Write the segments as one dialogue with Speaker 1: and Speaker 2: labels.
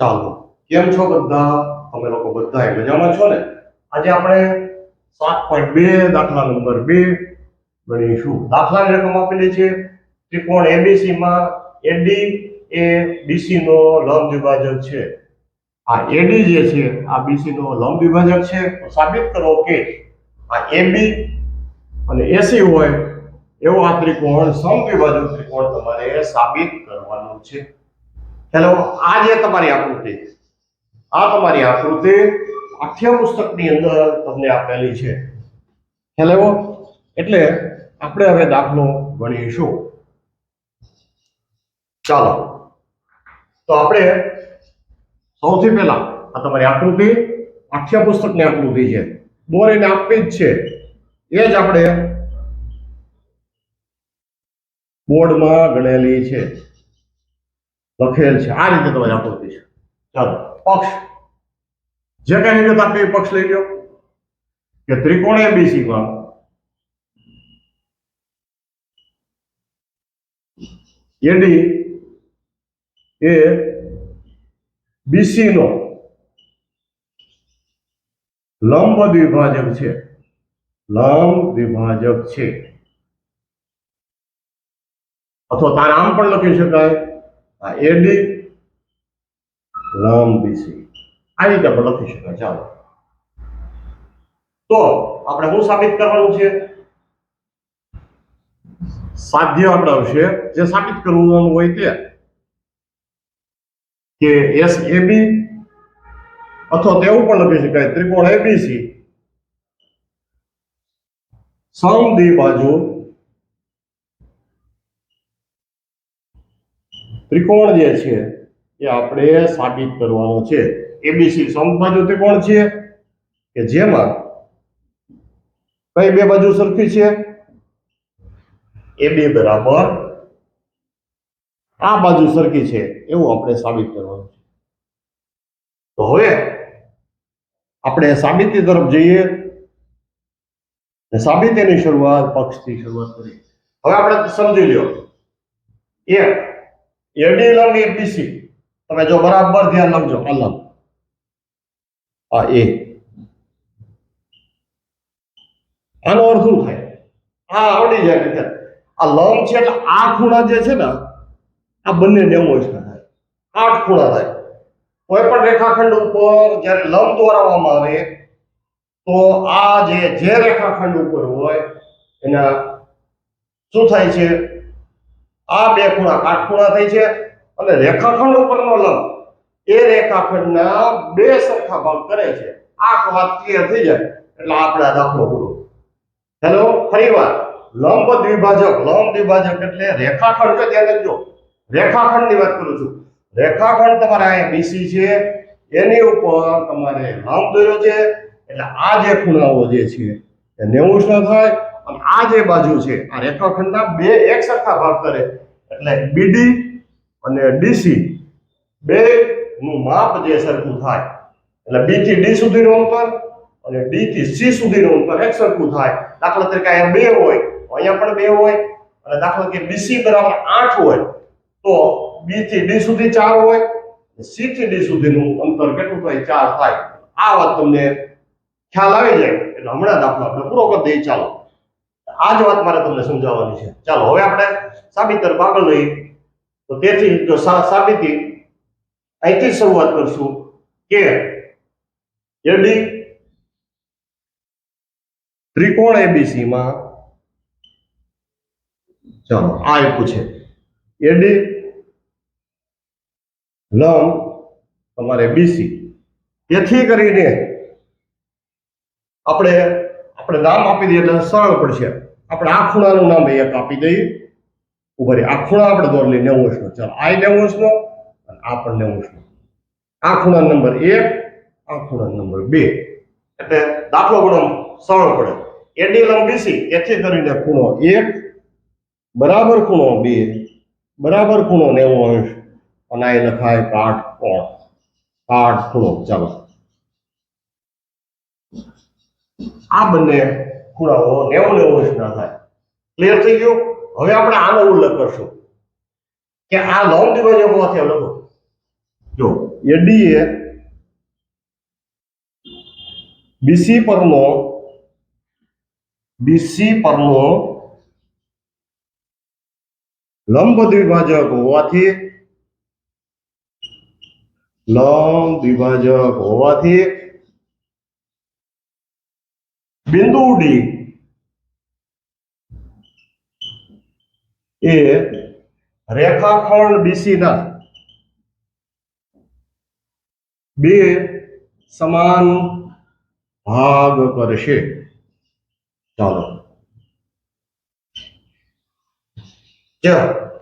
Speaker 1: ચાલો, કેમ છો બધા? તમે લોકો બધા મજામાં છો ને? આજે આપણે સાત પોઈન્ટ બે, દાખલા નંબર બે ગણીશું. દાખલાની રકમ આપેલી છે. ત્રિકોણ એબીસી માં એડી એ બીસી નો લંબ વિભાજક છે. આ એડી જે છે, આ બીસી નો લંબ વિભાજક છે. તો સાબિત કરો કે આ એબી અને એસી હોય એવો આ ત્રિકોણ, સમદ્વિભાજક ત્રિકોણ તમારે સાબિત કરવાનું છે. હેલો, આ જે તમારી આકૃતિ આ તમારી આકૃતિ પાઠ્ય પુસ્તકની અંદર તમને આપેલી છે. હેલો, એટલે આપણે હવે દાખલો ગણીશું. ચાલો, તો આપણે સૌથી પહેલા આ તમારી આકૃતિ પાઠ્ય પુસ્તકની આકૃતિ છે. દોરીને આપવી જ છે. એ જ આપણે બોર્ડમાં ગણેલી છે. લખેલ છે. આ રીતે તમારી આકૃતિ છે. ચાલો, પક્ષ. જે કઈ વિગત આપી પક્ષ લઈ લો કે ત્રિકોણ એબીસી માં એડી એ બીસી નો લંબ દ્વિભાજક છે. લંબ દ્વિભાજક છે. અથવા તાર આમ પણ લખી શકાય. આ એડી લંબ બીસી આ રીતે આપણે લખી શકાય. ચાલો. તો આપણે શું સાબિત કરવાનું છે? સાધ્ય આપણે આવશે. જે સાબિત કરવાનું હોય તે કે એસ એબી અથવા તેવું પણ લખી શકાય. ત્રિકોણ એબીસી સમદ્વિબાજુ ત્રિકોણ જે છે એ આપણે સાબિત કરવાનો છે. એબીસી સમબાજુ ત્રિકોણ છે કે જેમાં કઈ બે બાજુ સરખી છે? AB બરાબર. આ બાજુ સરખી છે એવું આપણે સાબિત કરવાનું છે. તો હવે આપણે સાબિતી તરફ જઈએ. સાબિતીની શરૂઆત પક્ષથી શરૂઆત કરીએ. હવે આપણે સમજી લ્યો. એક એડી એ બીસી તમે જો બરાબર ધ્યાન રાખજો. આ આ એ આનો અર્થ શું થાય? આ આવડી જાય કે આ લંબ છે એટલે આ ખૂણા જે છે ને આ બંને નેવું થાય. આઠ ખૂણા થાય. કોઈ પણ રેખાખંડ ઉપર જ્યારે લંબ દોરાવવામાં આવે તો આ જે જે રેખાખંડ ઉપર હોય એના શું થાય છે? આ બે ખૂણા કાટખૂણા થઈ છે. અને રેખાખંડ ઉપરનો લંબ, એ રેખાખંડના બે સરખા ભાગ કરે છે. આ વાત ક્લિયર થઈ જાય, એટલે આપણે આ દાખલો પૂરો. હેલો ફરીવાર લંબ દ્વિભાજક લંબ દ્વિભાજક એટલે રેખાખંડ છે, ધ્યાન રાખજો. રેખાખંડની વાત કરું છું. રેખાખંડ તમારે અહીંયા બીસી છે. એની ઉપર તમારે લંબ દોર્યો છે. એટલે આ જે ખૂણાઓ જે છે, એ નેવું થાય અને આ જે બાજુ છે, આ રેખાખંડના બે એક સરખા ભાગ કરે. એટલે બીડી અને ડીસી બે નું માપ જે સરખું થાય. એટલે બી થી ડી સુધીનું અંતર અને ડી થી સી સુધીનું અંતર એક સરખું થાય. દાખલા તરીકે અહીંયા બે હોય અહીંયા પણ બે હોય અને દાખલા કે બીસી બરાબર આઠ હોય, તો બી થી ડી સુધી ચાર હોય સી થી ડી સુધીનું અંતર કેટલું થાય? ચાર થાય. આ વાત તમને ખ્યાલ આવી જાય. એટલે હમણાં દાખલો આપણે પૂરો કરી દઈએ. ચાલો. આ જ વાત મારે તમને સમજાવવાની છે. ચાલો, હવે આપણે સાબિત તરફ આગળ તો તેથી જો સાબિતી, અહીંથી શરૂઆત કરશું કે એડી ત્રિકોણ એબીસી માં ચાલો, આ આપ્યું છે. એડી લંબ તમારે બીસી તેથી કરીને આપણે આપણે નામ આપી દઈએ એટલે સરળ પડશે. આપણે આ ખૂણાનું નામ એક આપી દઈએ. ઉભરી આ ખૂણા આપણે દોર લઈએ નેવું વર્ષનો ચાલો, આ નેવું વર્ષનો અને આ પણ નેવું વર્ષનો આ ખૂણા નંબર એક આ ખૂણા નંબર બે. એટલે દાખલો ગણો સરળ પડે. એડી લંબીસી એથી કરીને ખૂણો એક, બરાબર ખૂણો બે, બરાબર ખૂણો નેવું અંશ અને આ લખાય કાટ કોણ? કાટ ખૂણો. ચાલો. આ બંને ખૂણાઓ નેવું નેવું અંશના થાય. ક્લિયર થઈ ગયું? હવે આપણે આનો ઉલ્લેખ કરશું. કે આ લંબ દ્વિભાજક હોવાથી લખો. જો એડી એ બીસી પરનો બીસી પરનો લંબ દ્વિભાજક હોવાથી, લંબ દ્વિભાજક હોવાથી બિંદુ ડી એ રેખાખંડ બીસી ના. બે સમાન ભાગ કરશે. ચાલો.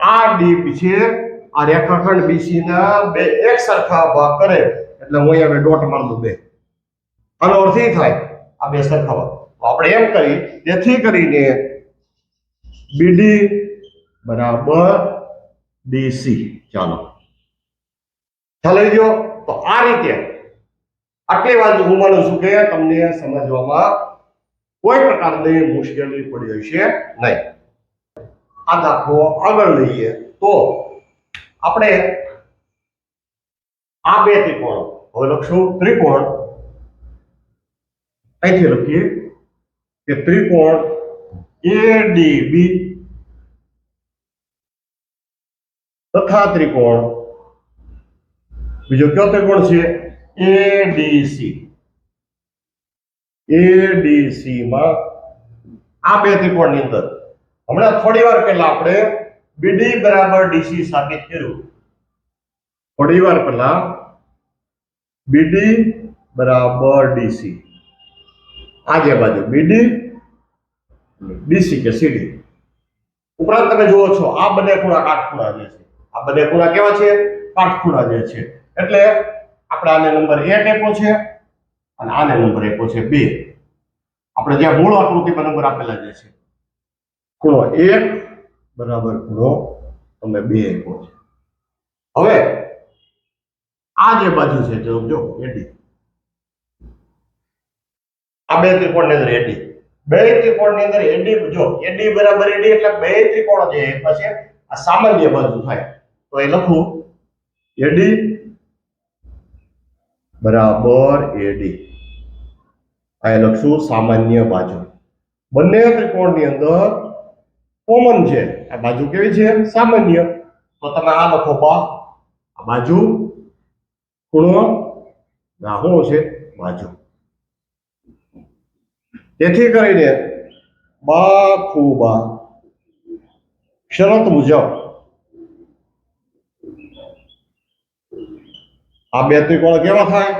Speaker 1: આ ડીપ છે, આ રેખાખંડ બીસી ના બે એક સરખા ભાગ કરે. એટલે હું અહીંયા ડોટ મારી દઉં, બે. આનો અર્થ થાય, આ બે સરખા ભાગ. આપણે એમ કરી, જેથી કરીને બીડી બરાબર ડીસી ચાલો. ખ્યાલ આવી ગયો? તો આ રીતે આટલી વાત હું માનું છું કે તમને સમજવામાં કોઈ પ્રકારની મુશ્કેલી પડી હશે નહીં. આ દાખલો આગળ લઈએ. તો આપણે આ બે ત્રિકોણ, હવે લખશું ત્રિકોણ. અહીંથી લખીએ. કે ત્રિકોણ એડીબી તથા ત્રિકોણ બીજો કયો ત્રિકોણ છે? એડીસી એડીસી માં આ બે ત્રિકોણની અંદર. હમણાં થોડી વાર પહેલા આપણે બીડી બરાબર ડીસી સાબિત કર્યું. થોડી વાર પહેલા બીડી બરાબર ડીસી આ જે બાજુ બીડી ડીસી કે સીડી ઉપરાંત તમે જુઓ છો, આ બંને ખૂણા કાટખૂણા જે છે. આ બંને ખૂણા કેવા છે? કાટખૂણા જે છે. એટલે આપણે આને નંબર એક આપ્યો છે અને આને નંબર એપો છે બે આપણે જ્યાં મૂળ આકૃતિમાં નંબર આપેલા જે છે. ખૂણો એક બરાબર ખૂણો તમે બે એપો છે. હવે આ જે બાજુ છે જો જો એડી આ બે ત્રિકોણની અંદર એડી. બે ત્રિકોણની અંદર એડી, જો એડી બરાબર એડી એટલે બે ત્રિકોણ જે પછી આ સામાન્ય બાજુ થાય. તો એ લખું, એડી બરાબર એડી. આ લખશું સામાન્ય બાજુ. બંને ત્રિકોણની અંદર કોમન છે. આ બાજુ કેવી છે? સામાન્ય. તો તમે આ લખો પા આ બાજુ ખૂણો શું છે બાજુ. તેથી કરીને બાખુબા શરત મુજબ આ બે ત્રિકોણ કેવા થાય?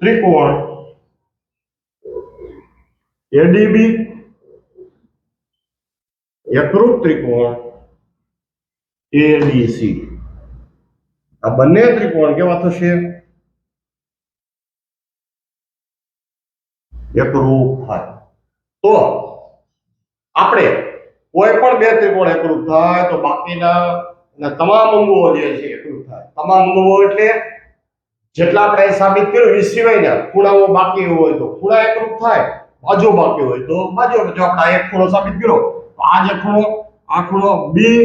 Speaker 1: ત્રિકોણ એડીબી એકરૂપ ત્રિકોણ એડીસી આ બંને ત્રિકોણ કેવા થશે? એકરૂપ થાય. તો આપણે કોઈ પણ બે ત્રિકોણ એકરૂપ થાય તો બાકીના તમામ અંગો જે છે એકરૂપ થાય. તમામ અંગો એટલે જેટલા આપણે સાબિત કર્યું એ સિવાયના ખૂણાઓ બાકી હોય તો ખૂણા એકરૂપ થાય, બાજુ બાકી હોય તો બાજુ. જો આપણે એક ખૂણો સાબિત કર્યો, તો આ જે ખૂણો, આ ખૂણો બી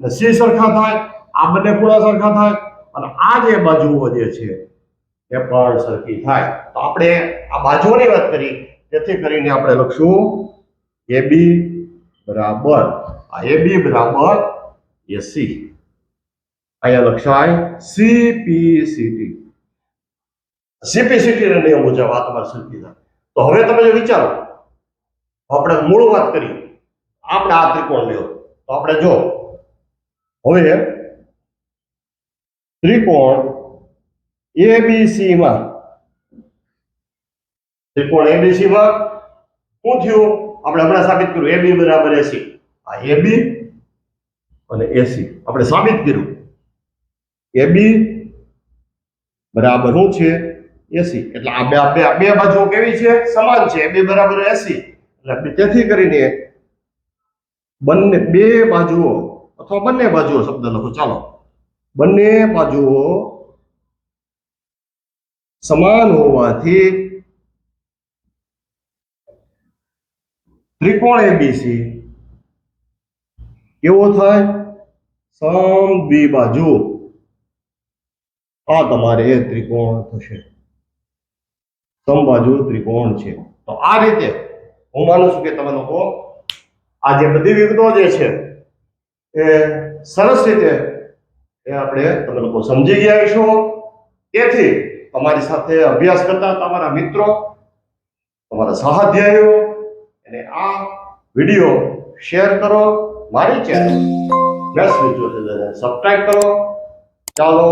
Speaker 1: અને સી સરખા થાય, આ બંને ખૂણા સરખા થાય, અને આ જે બાજુઓ જે છે એ પણ સરખી થાય. તો આપણે આ બાજુઓની વાત કરી તેથી કરીને આપણે લખશું એ બી બરાબર, આ એ બી બરાબર AC અહીંયા લખાય સીપીસીટી સીપીસીટી ને નિયમ મુજબ આ તમારે સરખી થાય. તો હવે તમે જો વિચારો આપણે મૂળ વાત કરી, આપણે આ ત્રિકોણ લ્યો. તો આપણે જો, હવે ત્રિકોણ ABC માં. ત્રિકોણ એબીસી માં? શું થયું? આપણે હમણાં સાબિત કર્યું. એબી બરાબર એસી આ એબી અને એસી આપણે સાબિત કર્યું. એબી બરાબર શું છે? એસી એટલે આ બે બે બે બાજુઓ કેવી છે? સમાન છે. એબી બરાબર એસી એટલે તેથી કરીને બંને, બે બાજુઓ, અથવા બંને બાજુઓ શબ્દ લખો. ચાલો. બંને બાજુઓ સમાન હોવાથી ત્રિકોણ એબીસી કેવો થાય? સમ બાજુ. આ તમારે ત્રિકોણ થશે. સમબાજુ ત્રિકોણ છે. તો આ રીતે હું માનું છું કે તમે લોકો આ જે બધી વિગતો જે છે એ સરસ રીતે એ આપણે તમે લોકો સમજી ગયા છો તેથી તમારી સાથે અભ્યાસ કરતા તમારા મિત્રો, તમારા સહાધ્યાયીઓ અને આ વીડિયો શેર કરો મારી ચેનલ બેસ્ટ વીડિયો સબસ્ક્રાઈબ કરો. ચાલો.